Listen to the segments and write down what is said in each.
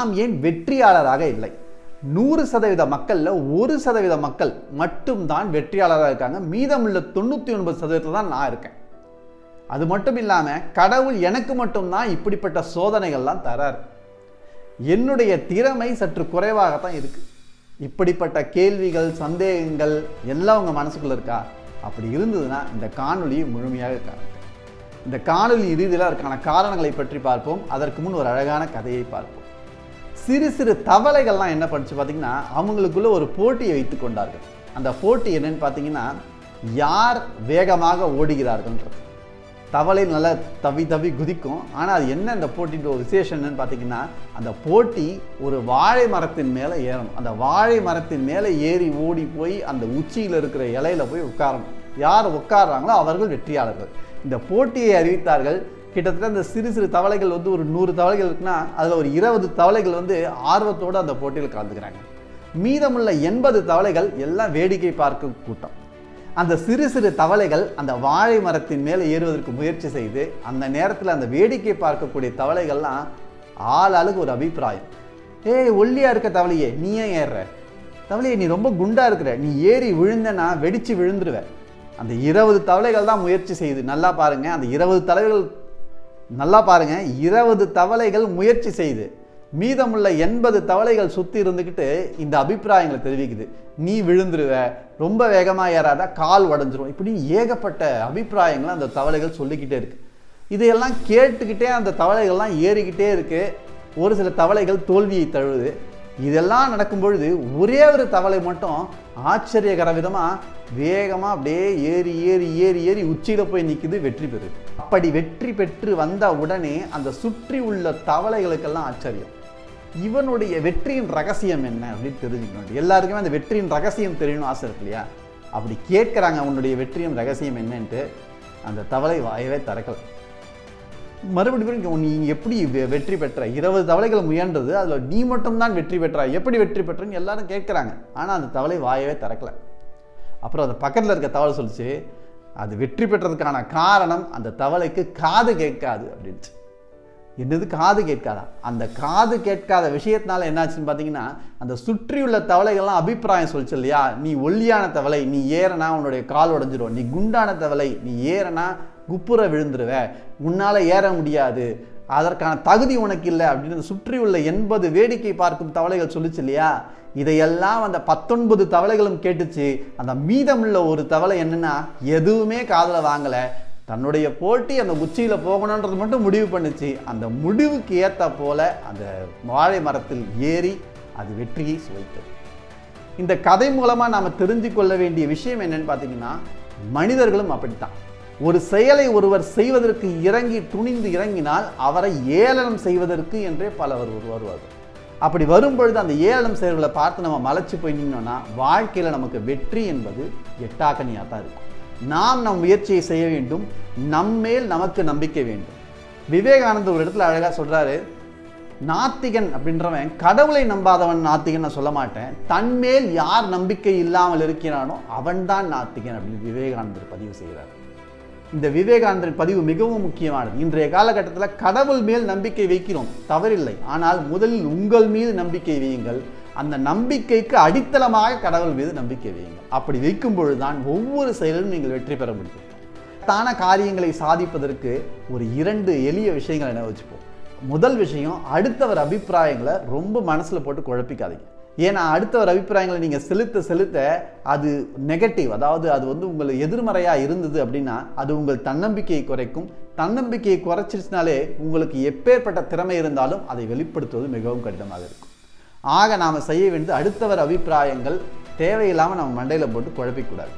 நாம் ஏன் வெற்றியாளராக இல்லை? நூறு சதவீத மக்களில் ஒரு சதவீத மக்கள் மட்டும்தான் வெற்றியாளராக இருக்காங்க. மீதமுள்ள தொண்ணூற்றி ஒன்பது சதவீதத்தில் தான் நான் இருக்கேன். அது மட்டும் இல்லாமல் கடவுள் எனக்கு மட்டும்தான் இப்படிப்பட்ட சோதனைகள்லாம் தராரு. என்னுடைய திறமை சற்று குறைவாகத்தான் இருக்குது இப்படிப்பட்ட கேள்விகள் சந்தேகங்கள் எல்லாம் உங்கள் மனசுக்குள்ளே இருக்கா? அப்படி இருந்ததுன்னா இந்த காணொளியை முழுமையாக காணுங்க இந்த காணொளி இறுதியில் அதற்கான காரணங்களை பற்றி பார்ப்போம். அதற்கு முன் ஒரு அழகான கதையை பார்ப்போம். சிறு சிறு தவளைகள்லாம் என்ன பண்ணுச்சு பார்த்தீங்கன்னா அவங்களுக்குள்ள ஒரு போட்டியை வைத்து கொண்டார்கள். அந்த போட்டி என்னன்னு பார்த்தீங்கன்னா யார் வேகமாக ஓடுகிறார்கள்ன்றது. தவளை நல்லா தவி தவி குதிக்கும். ஆனால் அது என்ன அந்த போட்டின்ற ஒரு விசேஷம் என்னன்னு பார்த்தீங்கன்னா அந்த போட்டி ஒரு வாழை மரத்தின் மேலே ஏறணும். அந்த வாழை மரத்தின் மேலே ஏறி ஓடி போய் அந்த உச்சியில் இருக்கிற இலையில போய் உட்காரணும். யார் உட்கார்றாங்களோ அவர்கள் வெற்றியாளர்கள். இந்த போட்டியை அறிவித்தார்கள் கிட்டத்தட்ட அந்த சிறு சிறு தவளைகள் வந்து ஒரு நூறு தவளைகள் இருக்குன்னா அதில் ஒரு இருபது தவளைகள் வந்து ஆர்வத்தோடு அந்த போட்டியில் கலந்துக்கிறாங்க. மீதமுள்ள எண்பது தவளைகள் எல்லாம் வேடிக்கை பார்க்கும் கூட்டம். அந்த சிறு சிறு தவளைகள் அந்த வாழை மரத்தின் மேலே ஏறுவதற்கு முயற்சி செய்து அந்த நேரத்தில் அந்த வேடிக்கை பார்க்கக்கூடிய தவளைகள்லாம் ஆள் ஆளுக்கு ஒரு அபிப்பிராயம். ஏய் ஒல்லியாக இருக்க தவளையே நீ ஏன் ஏறுற? தவளையே நீ ரொம்ப குண்டாக இருக்கிற நீ ஏறி விழுந்தனா வெடித்து விழுந்துருவேன் அந்த இருபது தவளைகள் தான் முயற்சி செய்யுது நல்லா பாருங்கள் அந்த இருபது தலைகள் நல்லா பாருங்க. இருபது தவளைகள் முயற்சி செய்து மீதமுள்ள எண்பது தவளைகள் சுற்றி இருந்துக்கிட்டு இந்த அபிப்பிராயங்களை தெரிவிக்குது. நீ விழுந்துருவ ரொம்ப வேகமாக ஏறாத கால் உடஞ்சிரும் இப்படி ஏகப்பட்ட அபிப்பிராயங்களை அந்த தவளைகள் சொல்லிக்கிட்டே இருக்கு. இதையெல்லாம் கேட்டுக்கிட்டே அந்த தவளைகள்லாம் ஏறிக்கிட்டே இருக்கு. ஒரு சில தவளைகள் தோல்வியை தழுவுது. இதெல்லாம் நடக்கும் பொழுது ஒரே ஒரு தவளை மட்டும் ஆச்சரியகர விதமாக வேகமாக அப்படியே ஏறி ஏறி ஏறி ஏறி உச்சியில் போய் நிற்கிது வெற்றி பெறுது. அப்படி வெற்றி பெற்று வந்த உடனே அந்த சுற்றி உள்ள தவளைகளுக்கெல்லாம் ஆச்சரியம். இவனுடைய வெற்றியின் ரகசியம் என்ன அப்படின்னு தெரிஞ்சுக்கணும். எல்லாருக்குமே அந்த வெற்றியின் ரகசியம் தெரியணும் ஆசை இருக்கு இல்லையா? அப்படி கேட்குறாங்க உன்னுடைய வெற்றியின் ரகசியம் என்னன்ட்டு அந்த தவளை வாயவே திறக்கலை. மறுபடியும் நீ எப்படி வெ- வெற்றி பெற்ற? இருபது தவளைகள் முயன்றது அதில் நீ மட்டும்தான் வெற்றி பெற்றா? எப்படி வெற்றி பெற்றன்னு எல்லாரும் கேட்குறாங்க. ஆனால் அந்த தவளை வாயவே திறக்கலை. அப்புறம் அந்த பக்கத்தில் இருக்க தவளை சொல்லிச்சு அது வெற்றி பெற்றதுக்கான காரணம் அந்த தவளைக்கு காது கேட்காது அப்படின்ச்சு என்னது காது கேட்காதா? அந்த காது கேட்காத விஷயத்தினால என்னாச்சுன்னு பார்த்தீங்கன்னா அந்த சுற்றியுள்ள தவளைகள்லாம் அபிப்பிராயம் சொல்லிச்சு இல்லையா? நீ ஒல்லியான தவளை நீ ஏறனா உன்னுடைய கால் உடஞ்சிரும். நீ குண்டான தவளை நீ ஏறனா குப்புற விழுந்துருவ உன்னால் ஏற முடியாது. அதற்கான தகுதி உனக்கு இல்லை அப்படின்னு சுற்றியுள்ள எண்பது வேடிக்கை பார்க்கும் தவளைகள் சொல்லுச்சு இல்லையா? இதையெல்லாம் அந்த பத்தொன்பது தவளைகளும் கேட்டுச்சு. அந்த மீதமுள்ள ஒரு தவளை என்னென்னா எதுவுமே காதில் வாங்கலை. தன்னுடைய போட்டி அந்த உச்சியில் போகணுன்றது மட்டும் முடிவு பண்ணுச்சு. அந்த முடிவுக்கு ஏற்ற போல அந்த வாழை மரத்தில் ஏறி அது வெற்றியை சுவைத்தது. இந்த கதை மூலமாக நாம் தெரிஞ்சு கொள்ள வேண்டிய விஷயம் என்னன்னு பார்த்தீங்கன்னா மனிதர்களும் அப்படித்தான். ஒரு செயலை ஒருவர் செய்வதற்கு இறங்கி துணிந்து இறங்கினால் அவரை ஏளனம் செய்வதற்கு என்றே பலவர் வருவார்கள். அப்படி வரும்பொழுது அந்த ஏளனம் செயல்களை பார்த்து நம்ம மலைச்சு போய் நின்னோன்னா வாழ்க்கையில் நமக்கு வெற்றி என்பது எட்டாக்கனியாக தான் இருக்கும். நாம் நம் முயற்சியை செய்ய வேண்டும் நம்மேல் நமக்கு நம்பிக்கை வேண்டும். விவேகானந்தர் ஒரு இடத்துல அழகாக சொல்கிறாரு நாத்திகன் அப்படின்றவன் கடவுளை நம்பாதவன் நாத்திகன் நான் சொல்ல மாட்டேன். தன்மேல் யார் நம்பிக்கை இல்லாமல் இருக்கிறானோ அவன்தான் நாத்திகன் அப்படின்னு விவேகானந்தர் பதிவு செய்கிறார். இந்த விவேகானந்தரின் பதிவு மிகவும் முக்கியமானது. இன்றைய காலகட்டத்தில் கடவுள் மேல் நம்பிக்கை வைக்கிறோம். தவறில்லை. ஆனால் முதலில் உங்கள் மீது நம்பிக்கை வையுங்கள். அந்த நம்பிக்கைக்கு அடித்தளமாக கடவுள் மீது நம்பிக்கை வையுங்கள். அப்படி வைக்கும் பொழுதுதான் ஒவ்வொரு செயலிலும் நீங்கள் வெற்றி பெற முடியும். தான காரியங்களை சாதிப்பதற்கு ஒரு இரண்டு எளிய விஷயங்களை என்ன வச்சுப்போம். முதல் விஷயம் அடுத்தவர் அபிப்பிராயங்களை ரொம்ப மனசில் போட்டு குழப்பிக்காதீங்க. ஏன்னா அடுத்தவர் அபிப்பிராயங்களை நீங்கள் செலுத்த செலுத்த அது நெகட்டிவ் அதாவது அது வந்து உங்களை எதிர்மறையாக இருந்தது அப்படின்னா அது உங்கள் தன்னம்பிக்கையை குறைக்கும். தன்னம்பிக்கையை குறைச்சிருச்சுனாலே உங்களுக்கு எப்பேற்பட்ட திறமை இருந்தாலும் அதை வெளிப்படுத்துவது மிகவும் கடினமாக இருக்கும். ஆக நாம் செய்ய வேண்டியது அடுத்தவர் அபிப்பிராயங்கள் தேவையில்லாமல் நம்ம மண்டையில் போட்டு குழப்பிக்கூடாது.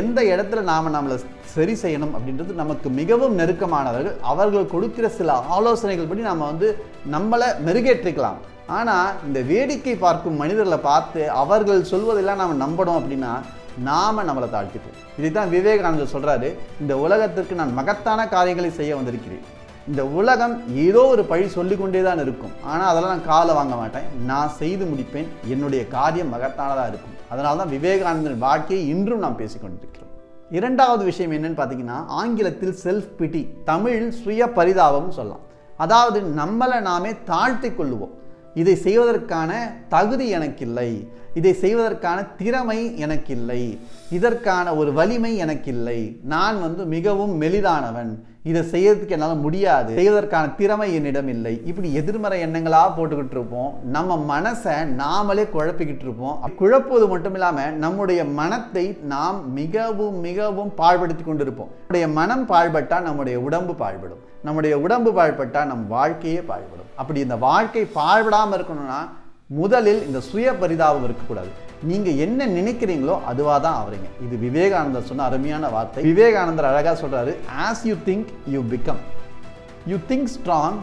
எந்த இடத்துல நாம் நம்மளை சரி செய்யணும் அப்படின்றது நமக்கு மிகவும் நெருக்கமானவர்கள் அவர்கள் கொடுக்கிற சில ஆலோசனைகள் படி நாம் வந்து நம்மளை மெருகேற்றிக்கலாம். ஆனால் இந்த வேடிக்கை பார்க்கும் மனிதர்களை பார்த்து அவர்கள் சொல்வதெல்லாம் நாம் நம்பணும் அப்படின்னா நாம நம்மளை தாழ்த்திப்போம். தான் விவேகானந்தர் சொல்கிறாரு இந்த உலகத்திற்கு நான் மகத்தான காரியங்களை செய்ய வந்திருக்கிறேன். இந்த உலகம் ஏதோ ஒரு பழி சொல்லிக்கொண்டே தான் இருக்கும். ஆனால் அதெல்லாம் நான் காலை வாங்க மாட்டேன். நான் செய்து முடிப்பேன். என்னுடைய காரியம் மகத்தானதாக இருக்கும். அதனால தான் விவேகானந்தரின் வாழ்க்கையை இன்றும் நாம் பேசிக்கொண்டிருக்கிறோம் இரண்டாவது விஷயம் என்னன்னு பார்த்தீங்கன்னா ஆங்கிலத்தில் செல்ஃப் பிடி தமிழில் சுய பரிதாபம்னு சொல்லலாம். அதாவது நம்மளை நாமே தாழ்த்தி கொள்ளுவோம். இதை செய்வதற்கான தகுதி எனக்கில்லை. இதை செய்வதற்கான திறமை எனக்கில்லை. இதற்கான ஒரு வலிமை எனக்கில்லை. நான் வந்து மிகவும் மெலிதானவன். இதை செய்யறதுக்கு என்னால் முடியாது. செய்வதற்கான திறமை என்னிடம் இல்லை. இப்படி எதிர்மறை எண்ணங்களாக போட்டுக்கிட்டு இருப்போம். நம்ம மனசை நாமளே குழப்பிக்கிட்டு இருப்போம். குழப்புவது மட்டும் இல்லாமல் நம்முடைய மனத்தை நாம் மிகவும் மிகவும் பாழ்படுத்தி கொண்டிருப்போம். நம்முடைய மனம் பாழ்பட்டால் நம்முடைய உடம்பு பாழ்படும். நம்முடைய உடம்பு பாழ்பட்டால் நம் வாழ்க்கையே பாழ்படும். அப்படி இந்த வாழ்க்கை பாழ்படாமல் இருக்கணும்னா முதலில் இந்த சுய பரிதாபம் இருக்கக்கூடாது. நீங்க என்ன நினைக்கிறீங்களோ அதுவாக தான் ஆவறீங்க. இது விவேகானந்தர் சொன்ன அருமையான வார்த்தை. விவேகானந்தர் அழகா சொல்றாரு as you think you become you think strong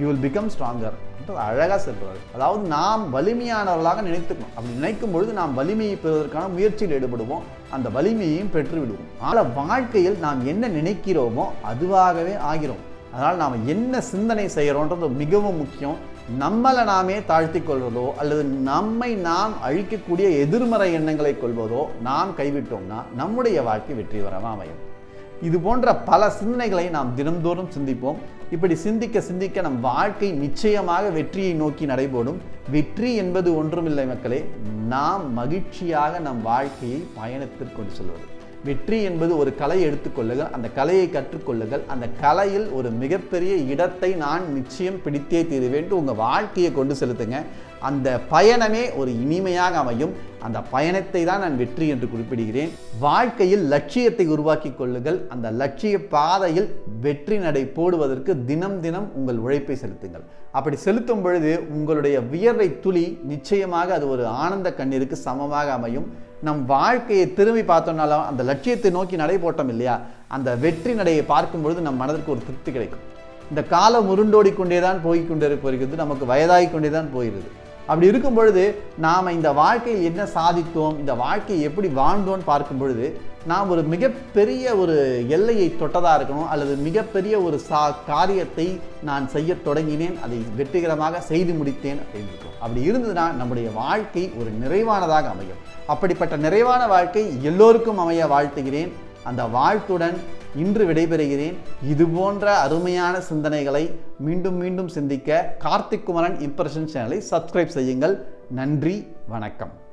you will become stronger அழகாக சொல்றாரு. அதாவது நாம் வலிமையானவர்களாக நினைத்துக்கணும். அப்படி நினைக்கும் பொழுது நாம் வலிமையை பெறுவதற்கான முயற்சியில் ஈடுபடுவோம். அந்த வலிமையையும் பெற்று விடுவோம் ஆனால் வாழ்க்கையில் நாம் என்ன நினைக்கிறோமோ அதுவாகவே ஆகிறோம். அதனால் நாம் என்ன சிந்தனை செய்கிறோன்றது மிகவும் முக்கியம். நம்மளை நாமே தாழ்த்தி கொள்வதோ அல்லது நம்மை நாம் அழிக்கக்கூடிய எதிர்மறை எண்ணங்களை கொள்வதோ நாம் கைவிட்டோம்னா நம்முடைய வாழ்க்கை வெற்றி வரமா அமையும். இது போன்ற பல சிந்தனைகளை நாம் தினந்தோறும் சிந்திப்போம். இப்படி சிந்திக்க சிந்திக்க நம் வாழ்க்கை நிச்சயமாக வெற்றியை நோக்கி நடைபோடும். வெற்றி என்பது ஒன்றுமில்லை மக்களே நாம் மகிழ்ச்சியாக நம் வாழ்க்கையை பயணத்திற்கு கொண்டு செல்வது. வெற்றி என்பது ஒரு கலையை எடுத்துக்கொள்ளுங்கள் அந்த கலையை கற்றுக்கொள்ளுங்கள் அந்த கலையில் ஒரு மிகப்பெரிய இடத்தை நான் நிச்சயம் பிடித்தே தீருவேன் உங்கள் வாழ்க்கையை கொண்டு செலுத்துங்க. அந்த பயணமே ஒரு இனிமையாக அமையும். அந்த பயணத்தை தான் நான் வெற்றி என்று குறிப்பிடுகிறேன். வாழ்க்கையில் லட்சியத்தை உருவாக்கி கொள்ளுங்கள். அந்த லட்சிய பாதையில் வெற்றி நடை போடுவதற்கு தினம் தினம் உங்கள் உழைப்பை செலுத்துங்கள். அப்படி செலுத்தும் பொழுது உங்களுடைய வியர்வை துளி நிச்சயமாக அது ஒரு ஆனந்த கண்ணீருக்கு சமமாக அமையும். நம் வாழ்க்கையை திரும்பி பார்த்தோம்னாலும் அந்த லட்சியத்தை நோக்கி நடை போட்டோம் இல்லையா அந்த வெற்றி நடையை பார்க்கும் பொழுது நம் மனதிற்கு ஒரு திருப்தி கிடைக்கும். இந்த காலம் உருண்டோடி கொண்டே தான் போய் கொண்டே போகிறது நமக்கு வயதாகி கொண்டே தான் போயிருது அப்படி இருக்கும் பொழுது நாம் இந்த வாழ்க்கையில் என்ன சாதித்தோம் இந்த வாழ்க்கையை எப்படி வாழ்ந்தோம்னு பார்க்கும் பொழுது நான் ஒரு மிகப்பெரிய ஒரு எல்லையை தொட்டதாக இருக்கணும் அல்லது மிகப்பெரிய ஒரு சா காரியத்தை நான் செய்ய தொடங்கினேன் அதை வெற்றிகரமாக செய்து முடித்தேன் அப்படின்னு இருக்கும் அப்படி இருந்ததுன்னா நம்முடைய வாழ்க்கை ஒரு நிறைவானதாக அமையும். அப்படிப்பட்ட நிறைவான வாழ்க்கை எல்லோருக்கும் அமைய வாழ்த்துகிறேன். அந்த வாழ்த்துடன் இன்று விடைபெறுகிறேன். இது போன்ற அருமையான சிந்தனைகளை மீண்டும் மீண்டும் சிந்திக்க கார்த்திக் குமரன் இம்ப்ரெஷன் சேனலை சப்ஸ்கிரைப் செய்யுங்கள். நன்றி வணக்கம்.